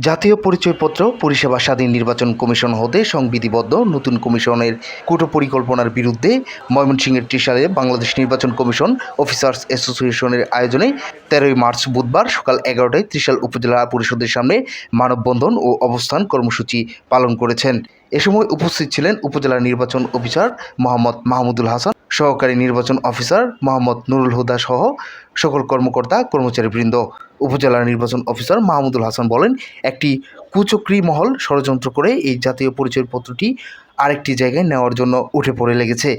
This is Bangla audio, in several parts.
জাতীয় পরিচয়পত্র, পরিষেবা স্বাধীন নির্বাচন কমিশন হতে সংবিধিবদ্ধ নতুন কমিশনের কুটো পরিকল্পনার বিরুদ্ধে ময়মনসিংহের ত্রিশালে বাংলাদেশ নির্বাচন কমিশন অফিসার্স অ্যাসোসিয়েশনের আয়োজনে তেরোই মার্চ বুধবার সকাল এগারোটায় ত্রিশাল উপজেলা পরিষদের সামনে মানববন্ধন ও অবস্থান কর্মসূচি পালন করেছেন। এ সময় উপস্থিত ছিলেন উপজেলা নির্বাচন অফিসার মোহাম্মদ মাহমুদুল হাসান সহকারী নির্বাচন অফিসার মোহাম্মদ নুরুল হুদা সহ সকল কর্মকর্তা, কর্মচারীবৃন্দ, উপজেলা নির্বাচন অফিসার মাহমুদুল হাসান বলেন, একটি কুচক্রি মহল ষড়যন্ত্র করে এই জাতীয় পরিচয়পত্রটি আরেকটি জায়গায় নেওয়ার জন্য উঠে পড়ে লেগেছে।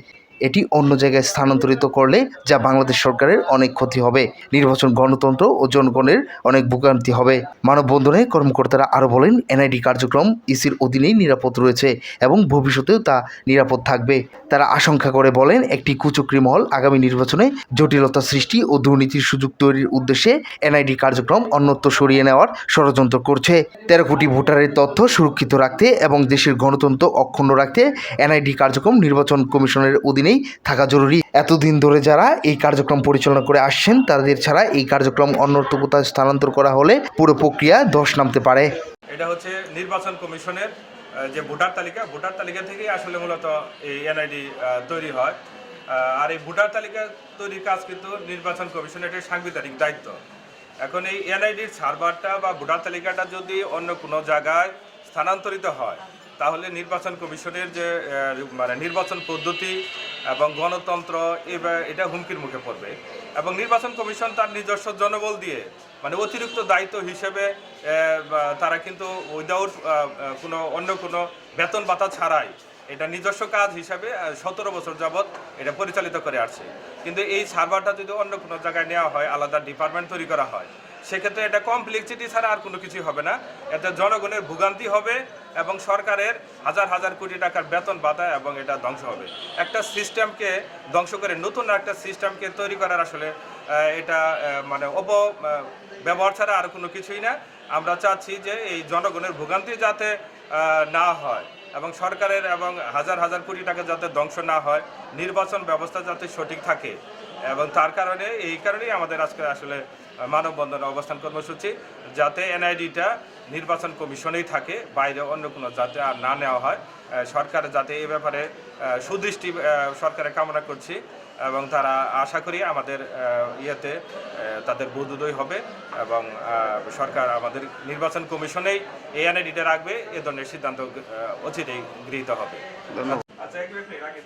এটি অন্য জায়গায় স্থানান্তরিত করলে যা বাংলাদেশ সরকারের অনেক ক্ষতি হবে। নির্বাচন গণতন্ত্র ও জনগণের অনেক ভোগান্তি হবে। মানববন্ধনে কর্মকর্তারা আরও বলেন, এনআইডি কার্যক্রম ইসির অধীনেই নিরাপদ রয়েছে এবং ভবিষ্যতেও তা নিরাপদ থাকবে। তারা আশঙ্কা করে বলেন, একটি কুচক্রি মহল আগামী নির্বাচনে জটিলতা সৃষ্টি ও দুর্নীতির সুযোগ তৈরির উদ্দেশ্যে এনআইডি কার্যক্রম অন্যত্র সরিয়ে নেওয়ার ষড়যন্ত্র করছে। তেরো কোটি ভোটারের তথ্য সুরক্ষিত রাখতে এবং দেশের গণতন্ত্র অক্ষুণ্ণ রাখতে এনআইডি কার্যক্রম নির্বাচন কমিশনের অধীনেই থাকা জরুরি। এতদিন ধরে যারা এই কার্যক্রম পরিচালনা করে আসছেন, তাদের ছাড়া এই কার্যক্রম অন্যত্র কোথাও স্থানান্তর করা হলে পুরো প্রক্রিয়া ধস নামতে পারে। এটা হচ্ছে নির্বাচন কমিশনের যে ভোটার তালিকা। ভোটার তালিকা থেকেই আসলে মূলত এই এনআইডি তৈরি হয়। আর এই ভোটার তালিকা তৈরির কাজ কিন্তু নির্বাচন কমিশনের একটি সাংবিধানিক দায়িত্ব। এখন এই এনআইডির সার্ভারটা বা ভোটার তালিকাটা যদি অন্য কোনো জায়গায় স্থানান্তরিত হয়, তাহলে নির্বাচন কমিশনের যে মানে নির্বাচন পদ্ধতি এবং গণতন্ত্র এটা হুমকির মুখে পড়বে। এবং নির্বাচন কমিশন তার নিজস্ব জনবল দিয়ে মানে অতিরিক্ত দায়িত্ব হিসেবে তারা কিন্তু উইদাউট কোনো, অন্য কোনো বেতন ভাতা ছাড়াই এটা নিজস্ব কাজ হিসাবে সতেরো বছর যাবৎ এটা পরিচালিত করে আসছে। কিন্তু এই সার্ভারটা যদি অন্য কোনো জায়গায় নেওয়া হয়, আলাদা ডিপার্টমেন্ট তৈরি করা হয়, সেক্ষেত্রে এটা কমপ্লেক্সিটি ছাড়া আর কোনো কিছুই হবে না। এতে জনগণের ভোগান্তি হবে এবং সরকারের হাজার হাজার কোটি টাকার বেতন ভাতা এবং এটা ধ্বংস হবে। একটা সিস্টেমকে ধ্বংস করে নতুন একটা সিস্টেমকে তৈরি করার আসলে এটা মানে অপ ব্যবহার ছাড়া আর কোনো কিছুই না। আমরা চাচ্ছি যে এই জনগণের ভোগান্তি যাতে না হয়। এবং সরকারের এবং হাজার হাজার কোটি টাকা যাতে ধ্বংস না হয়, নির্বাচন ব্যবস্থা যাতে সঠিক থাকে। এবং তার কারণে, এই কারণেই আমাদের আজকে আসলে মানববন্ধন অবস্থান কর্মসূচি, যাতে এনআইডিটা নির্বাচন কমিশনেই থাকে, বাইরে অন্য কোনো যাতে আর না নেওয়া হয়। সরকার যাতে এ ব্যাপারে সুদৃষ্টি সরকারে সরকারের কামনা করছি। এবং তারা আশা করি আমাদের ইয়েতে তাদের বোধোদয় হবে এবং সরকার আমাদের নির্বাচন কমিশনেই এই এনআইডিটা রাখবে এ ধরনের সিদ্ধান্ত অচিরেই গৃহীত হবে। আচ্ছা এক মিনিট মিনিট রাখি